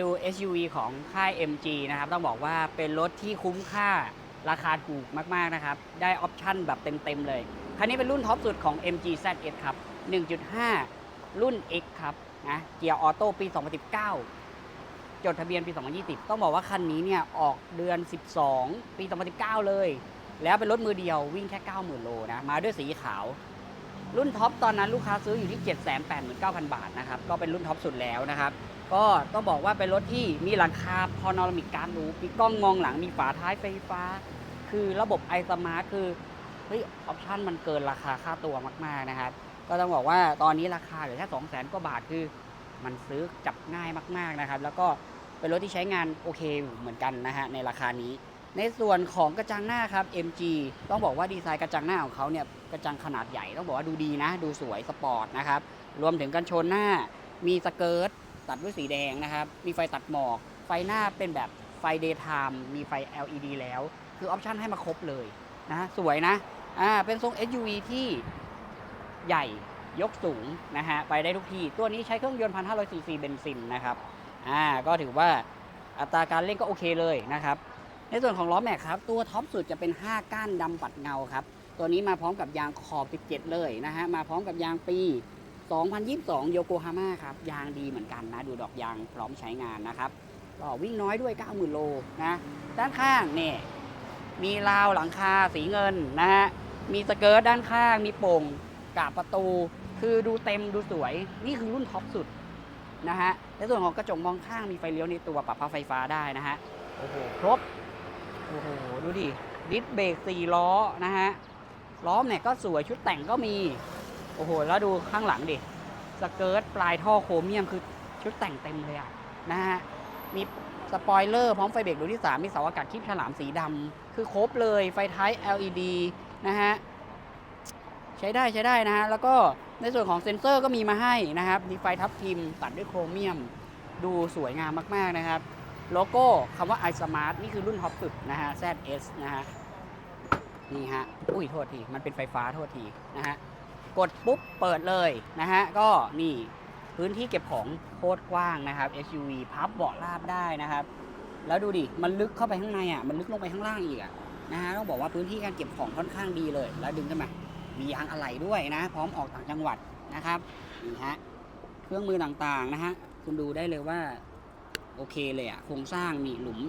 ดู SUV ของค่าย MG นะครับ ต้องบอกว่าเป็นรถที่คุ้มค่าราคาถูกมาก ๆ นะครับ ได้ออปชั่นแบบเต็ม ๆ เลย คันนี้เป็นรุ่นท็อปสุดของ MG ZS ครับ 1.5 รุ่น X ครับนะเกียร์ออโต้ปี 2019 จดทะเบียนปี 2020 ต้องบอกว่าคันนี้เนี่ยออกเดือน 12 ปี 2019 เลย แล้วเป็นรถมือเดียววิ่งแค่ 90,000 โลนะ มาด้วยสีขาว รุ่นท็อปตอนนั้นลูกค้าซื้ออยู่ที่ 789,000 บาทนะครับ ก็เป็นรุ่นท็อปสุดแล้วนะครับ ก็ต้องบอกว่าเป็นรถที่มีหลังคาพอนอรมิกการรูปมีกล้องมองหลังมีฝาท้ายไฟฟ้า คือระบบไอสมาร์ทคือเฮ้ยออปชั่นมันเกินราคาค่าตัวมาก ๆ นะครับ ก็ต้องบอกว่าตอนนี้ราคาเหลือแค่2 0 0 0 0 0กว่าบาทคือ มันซื้อจับง่ายมากๆนะครับ แล้วก็เป็นรถที่ใช้งานโอเคเหมือนกันนะฮะในราคานี้ ในส่วนของกระจังหน้าครับ MG ต้องบอกว่าดีไซน์กระจังหน้าของเขาเนี่ยกระจังขนาดใหญ่ต้องบอกว่าดูดีนะ ดูสวยสปอร์ตนะครับรวมถึงกันชนหน้ามีสเกิร์ต ตัดด้วยสีแดงนะครับ มีไฟตัดหมอก ไฟหน้าเป็นแบบไฟ daytime มีไฟ LED แล้ว คือออปชันให้มาครบเลยนะสวยนะอ่าเป็นทรง SUV ที่ใหญ่ยกสูงนะฮะไปได้ทุกที่ ตัวนี้ใช้เครื่องยนต์ 1,500 ซีซีเบนซินนะครับอ่าก็ถือว่าอัตราการเร่งก็โอเคเลยนะครับ ในส่วนของล้อแม็กครับ ตัวท็อปสุดจะเป็น 5 ก้านดำปัดเงาครับ ตัวนี้มาพร้อมกับยางขอบ 17 เลยนะฮะมาพร้อมกับยางปี 2022 โยโกฮาม่าครับ ยางดีเหมือนกันนะ ดูดอกยางพร้อมใช้งานนะครับ ก็วิ่งน้อยด้วย 90,000 โลนะ ด้านข้างเนี่ยมีราวหลังคาสีเงินนะฮะ มีสเกิร์ตด้านข้าง มีโป่งกาบประตู คือดูเต็มดูสวย นี่คือรุ่นท็อปสุดนะฮะ ในส่วนของกระจกมองข้างมีไฟเลี้ยวในตัวปรับพับไฟฟ้าได้นะฮะ โอ้โห ครบ โอ้โห ดูดิ ดิสเบรกสี่ล้อนะฮะ ล้อมเนี่ยก็สวย ชุดแต่งก็มี โอ้โห แล้วดูข้างหลังดิ สเกิร์ตปลายท่อโครเมียมคือชุดแต่งเต็มเลยอะนะฮะ มีสปอยเลอร์พร้อมไฟเบรกดวงที่ 3 มีเสาอากาศคลิปฉลามสีดำ คือครบเลย ไฟท้าย LED นะฮะ ใช้ได้ใช้ได้นะฮะ แล้วก็ในส่วนของเซ็นเซอร์ก็มีมาให้นะครับ มีไฟทับทิมตัดด้วยโครเมียม ดูสวยงามมากๆนะครับ โลโก้คำว่า iSmart นี่คือรุ่นท็อปสุดนะฮะ ZS นะฮะ นี่ฮะ อุ้ยโทษที มันเป็นไฟฟ้าโทษทีนะฮะ กดปุ๊บเปิดเลยนะฮะ ก็นี่พื้นที่เก็บของโคตรกว้างนะครับ SUV พับเบาะราบได้นะครับ แล้วดูดิ มันลึกเข้าไปข้างในอะ มันลึกลงไปข้างล่างอีกอะนะฮะ ต้องบอกว่าพื้นที่การเก็บของค่อนข้างดีเลย แล้วดึงขึ้นมา มียางอะไหล่ด้วยนะ พร้อมออกต่างจังหวัดนะครับนี่ฮะ เครื่องมือต่างๆนะฮะ คุณดูได้เลยว่าโอเคเลยอะโครงสร้างนี่หลุม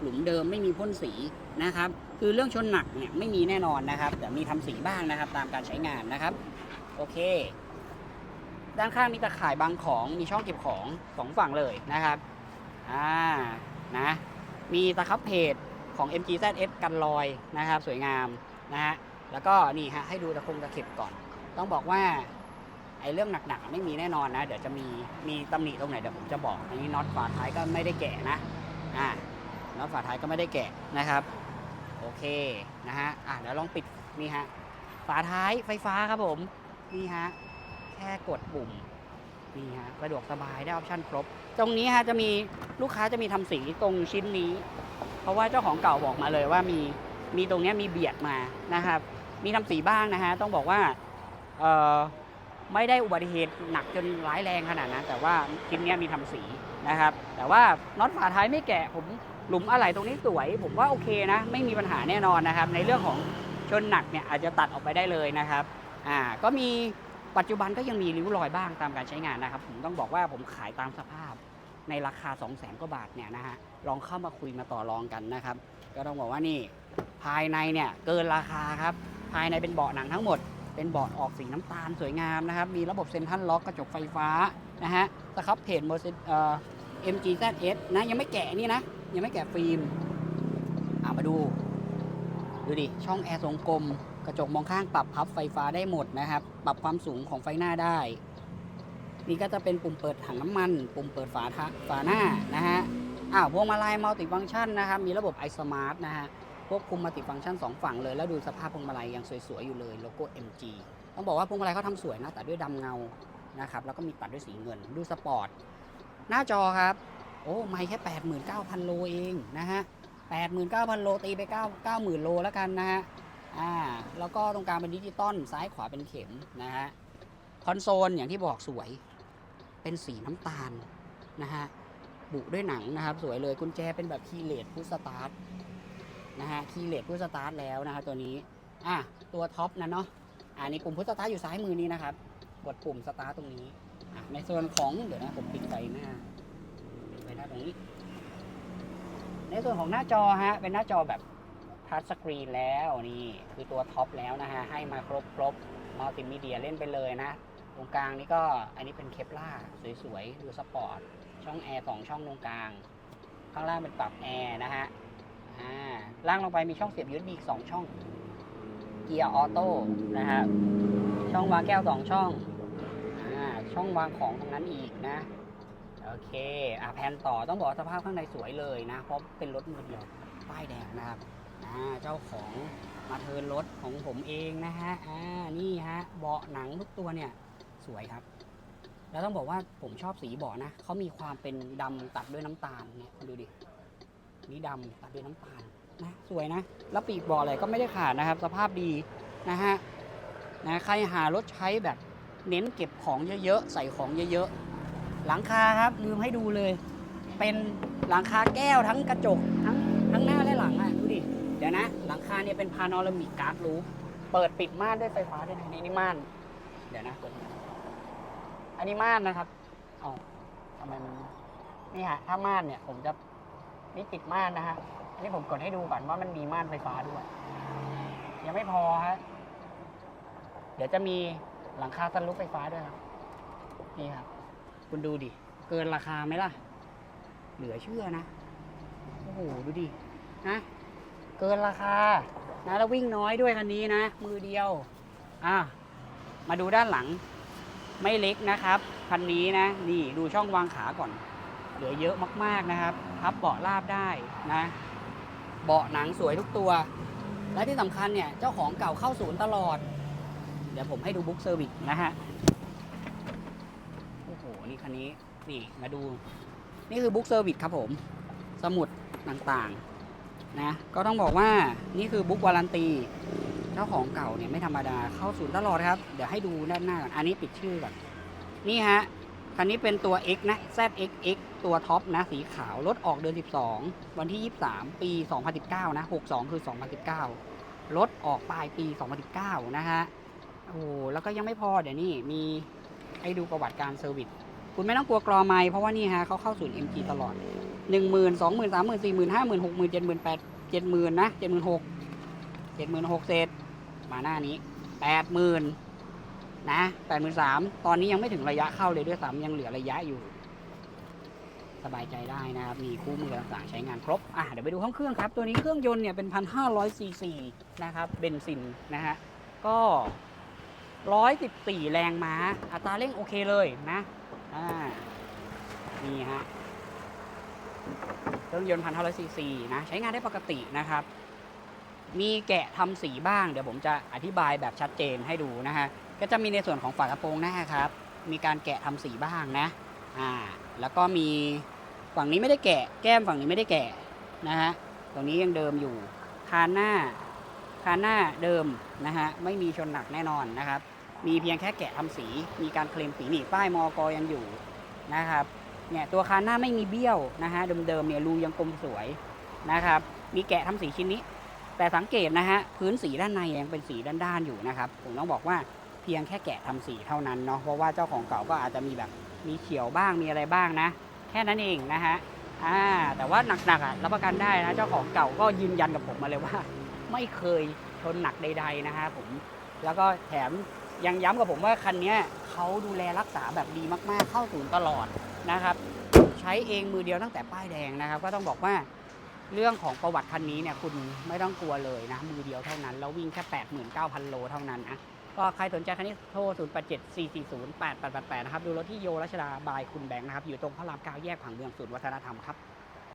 หลุมเดิมไม่มีพ่นสีนะครับ คือเรื่องชนหนักเนี่ยไม่มีแน่นอนนะครับ แต่มีทำสีบ้างนะครับ ตามการใช้งานนะครับ โอเค ด้านข้างมีตะข่ายบังของ มีช่องเก็บของสองฝั่งเลยนะครับ อ่า นะ มีตะคับเพจของ MG ZS กันรอยนะครับ สวยงามนะฮะ แล้วก็นี่ฮะให้ดูตะคงตะเข็บก่อน ต้องบอกว่าไอ้เรื่องหนักๆไม่มีแน่นอนนะ เดี๋ยวจะมีมีตำหนิตรงไหนเดี๋ยวผมจะบอกอันนี้น็อตฝาท้ายก็ไม่ได้แกะนะ อ่า น็อตฝาท้ายก็ไม่ได้แกะนะครับ โอเคนะฮะ อะเดี๋ยวลองปิดนี่ฮะ ฝาท้ายไฟฟ้าครับผม นี่ฮะแค่กดปุ่มนี่ฮะสะดวกสบายได้ออปชั่นครบ ตรงนี้ฮะจะมีลูกค้าจะมีทำสีตรงชิ้นนี้ เพราะว่าเจ้าของเก่าบอกมาเลยว่ามีมีตรงนี้มีเบียดมานะครับ มีทำสีบ้างนะฮะต้องบอกว่าเอ่อไม่ได้อุบัติเหตุหนักจนร้ายแรงขนาดนั้นแต่ว่าคลิปเนี้มีทำสีนะครับ แต่ว่าน็อตฝาท้ายไม่แกะผมหลุมอะไหล่ตรงนี้สวย ผมว่าโอเคนะ ไม่มีปัญหาแน่นอนนะครับ ในเรื่องของชนหนักเนี่ยอาจจะตัดออกไปได้เลยนะครับ อ่าก็มีปัจจุบันก็ยังมีริ้วรอยบ้างตามการใช้งานนะครับ ผมต้องบอกว่าผมขายตามสภาพในราคา 2 0 0แสนกว่าบาทเนี่ยนะฮะลองเข้ามาคุยมาต่อรองกันนะครับ ก็ต้องบอกว่านี่ภายในเนี่ยเกินราคาครับ ภายในเป็นเบาะหนังทั้งหมด เป็นเบอร์ดออกสีน้ำตาลสวยงามนะครับ มีระบบเซ็นทรัลล็อกกระจกไฟฟ้านะฮะสครับเพจโมเซเอ่อ MGZS นะยังไม่แกะนี่นะ ยังไม่แกะฟิล์มอ่ามาดู ดูดิ ช่องแอร์ทรงกลม กระจกมองข้างปรับพับไฟฟ้าได้หมดนะครับ ปรับความสูงของไฟหน้าได้ นี่ก็จะเป็นปุ่มเปิดถังน้ำมัน ปุ่มเปิดฝาทะฝาหน้านะฮะอ้าวพวงมาลัยมัลติฟังก์ชันนะครับ มีระบบ iSmart นะฮะควบคุมมัลติฟังก์ชัน2ฝั่งเลย แล้วดูสภาพพวงมาลัยยังสวยๆอยู่เลยโลโก้ MG ต้องบอกว่าพวงมาลัยเขาทำสวยนะแตัดด้วยดำเงานะครับแล้วก็มีตัดด้วยสีเงินดูสปอร์ตหน้าจอครับ โอ้ไม่แค่ 89,000 โลเองนะฮะ 89,000 โลตีไป 9 90,000 โลแล้วกันนะฮะ อ่าแล้วก็ตรงกลางเป็นดิจิตอลซ้ายขวาเป็นเข็มนะฮะคอนโซลอย่างที่บอกสวย เป็นสีน้ำตาลนะฮะบุด้วยหนังนะครับ สวยเลยกุญแจเป็นแบบคีย์เลสพุสตาร์ทนะฮะคีย์เลสพุสตาร์ทแล้วนะครับตัวนี้อะตัวท็อปนะเนาะอ่านี่ปุ่มพุสตาร์ทอยู่ซ้ายมือนี้นะครับกดปุ่มสตาร์ทตรงนี้อะในส่วนของเดี๋ยวนะผมปิดไฟหน้าไฟหน้าตรงนี้ ในส่วนของหน้าจอฮะเป็นหน้าจอแบบ ทัชสกรีนแล้วนี่คือตัวท็อปแล้วนะฮะ ให้มาครบครบมัลติมีเดียเล่นไปเลยนะ ตรงกลางนี่ก็อันนี้เป็นเคปล่าสวยๆ ดูสปอร์ต ช่องแอร์สองช่องตรงกลาง ข้างล่างเป็นปรับแอร์นะฮะอ่าล่างลงไปมีช่องเสียบ USB อีกสองช่อง เกียร์ออโต้นะฮะช่องวางแก้วสองช่องอ่าช่องวางของตรงนั้นอีกนะโอเค อะแพนต่อต้องบอกสภาพข้างในสวยเลยนะ เพราะเป็นรถมือเดียว ป้ายแดงนะครับ อ่าเจ้าของมาเทินรถของผมเองนะฮะอ่านี่ฮะเบาะหนังทุกตัวเนี่ยสวยครับ แล้วต้องบอกว่าผมชอบสีเบาะนะเขามีความเป็นดำตัดด้วยน้ำตาลเนี่ยดูดินี่ดำตัดด้วยน้ำตาลนะสวยนะ แล้วปีกเบาะอะไรก็ไม่ได้ขาดนะครับ สภาพดีนะฮะนะใครหารถใช้แบบเน้นเก็บของเยอะๆใส่ของเยอะๆหลังคาครับลืมให้ดูเลย เป็นหลังคาแก้วทั้งกระจกทั้งทั้งหน้า เดี๋ยวนะ หลังคาเนี่ยเป็นพานอรามิกการ์ดรูฟเปิดปิดม่านด้วยไฟฟ้าด้วยนะนี่นี่ม่าน เดี๋ยวนะกดดูอันนี้ม่านนะครับอ๋อทำไมมันนี่ฮะถ้าม่านเนี่ย ผมจะนี่ปิดม่านนะฮะอันนี้ผมกดให้ดูก่อนว่ามันมีม่านไฟฟ้าด้วย ยังไม่พอฮะเดี๋ยวจะมีหลังคาสลูปไฟฟ้าด้วยครับ นี่ครับ คุณดูดิ เกินราคาไหมล่ะ เหลือเชื่อนะ โอ้โห ดูดิ นะ เกินราคานะแล้ววิ่งน้อยด้วยคันนี้นะ มือเดียวอะมาดูด้านหลัง ไม่เล็กนะครับคันนี้นะนี่ดูช่องวางขาก่อน เหลือเยอะมากๆนะครับพับเบาะราบได้นะเบาะหนังสวยทุกตัว และที่สำคัญเนี่ยเจ้าของเก่าเข้าศูนย์ตลอด เดี๋ยวผมให้ดูบุ๊กเซอร์วิสนะฮะโอ้โหนี่คันนี้นี่มาดู นี่คือบุ๊กเซอร์วิสครับผม สมุดต่างๆ นะก็ต้องบอกว่านี่คือบุ๊กวารันตีเจ้าของเก่าเนี่ยไม่ธรรมดาเข้าศูนย์ตลอดครับ เดี๋ยวให้ดูด้านหน้าก่อนอันนี้ปิดชื่อก่อนนี่ฮะคันนี้เป็นตัว X นะ ZXX ตัวท็อปนะ สีขาว รถออกเดือน 12 วันที่ 23 ปี 2019 นะ 62 คือ 2019 รถออกปลายปี 2019 นะฮะ โอ้แล้วก็ยังไม่พอเดี๋ยวนี้มีให้ดูประวัติการเซอร์วิส คุณไม่ต้องกลัวกรอไม้เพราะว่านี่ฮะเขาเข้าศูนย์ MG ตลอด 1 0 0 0 0 2 0 0 0 0 3 0 0 0 4 0 0 0 5 0 0 0 6 0 0 0 7 0 0 0 0 0นห้าหมื่นหกหมื่นเจ็ดหมื่นแปดเจ็ดหมื่นนะ76,000 76,000เศษมาหน้านี้80,000นนะ83,000ตอนนี้ยังไม่ถึงระยะเข้าเลยด้วยซ้ำยังเหลือระยะอยู่ สบายใจได้นะครับ มีคู่มือต่างๆใช้งานครบ อะเดี๋ยวไปดูห้องเครื่องครับ ตัวนี้เครื่องยนต์เนี่ยเป็น1,500ซีซีนะครับเบนซินนะฮะก็114แรงม้า อัตราเร่งโอเคเลยนะ อ่า นี่ฮะ เครื่องยนต์พันห้าร้อยซีซีนะใช้งานได้ปกตินะครับ มีแกะทำสีบ้าง เดี๋ยวผมจะอธิบายแบบชัดเจนให้ดูนะฮะก็จะมีในส่วนของฝากระโปรงหน้าครับ มีการแกะทำสีบ้างนะอ่าแล้วก็มีฝั่งนี้ไม่ได้แกะ แก้มฝั่งนี้ไม่ได้แกะนะฮะตรงนี้ยังเดิมอยู่คานหน้าคานหน้าเดิมนะฮะไม่มีชนหนักแน่นอนนะครับ มีเพียงแค่แกะทำสี มีการเคลมสีหนีป้ายมอกอยังอยู่นะครับ เนี่ยตัวคานหน้าไม่มีเบี้ยวนะฮะเดิมๆเนี่ยรูยังกลมสวยนะครับ มีแกะทำสีชิ้นนี้ แต่สังเกตนะฮะพื้นสีด้านในยังเป็นสีด้านๆอยู่นะครับ ผมต้องบอกว่าเพียงแค่แกะทำสีเท่านั้นเนาะเพราะว่าเจ้าของเก่าก็อาจจะมีแบบมีเขียวบ้างมีอะไรบ้างนะ แค่นั้นเองนะฮะอ่าแต่ว่าหนักๆอะรับประกันได้นะเจ้าของเก่าก็ยืนยันกับผมมาเลยว่า ไม่เคยชนหนักใด ๆนะฮะผมแล้วก็แถมยังย้ำกับผมว่าคันนี้เขาดูแลรักษาแบบดีมากๆเข้าศูนย์ตลอด นะครับ ใช้เองมือเดียวตั้งแต่ป้ายแดงนะครับ ก็ต้องบอกว่าเรื่องของประวัติคันนี้เนี่ยคุณไม่ต้องกลัวเลยนะ มือเดียวเท่านั้น แล้ววิ่งแค่ 89,000 โลเท่านั้นนะก็ใครสนใจคันนี้โทร 0874408888 นะครับ ดูรถที่โยรัชดาบายคุณแบงค์นะครับ อยู่ตรงพระรามเก้าแยกผังเมืองศูนย์วัฒนธรรมครับ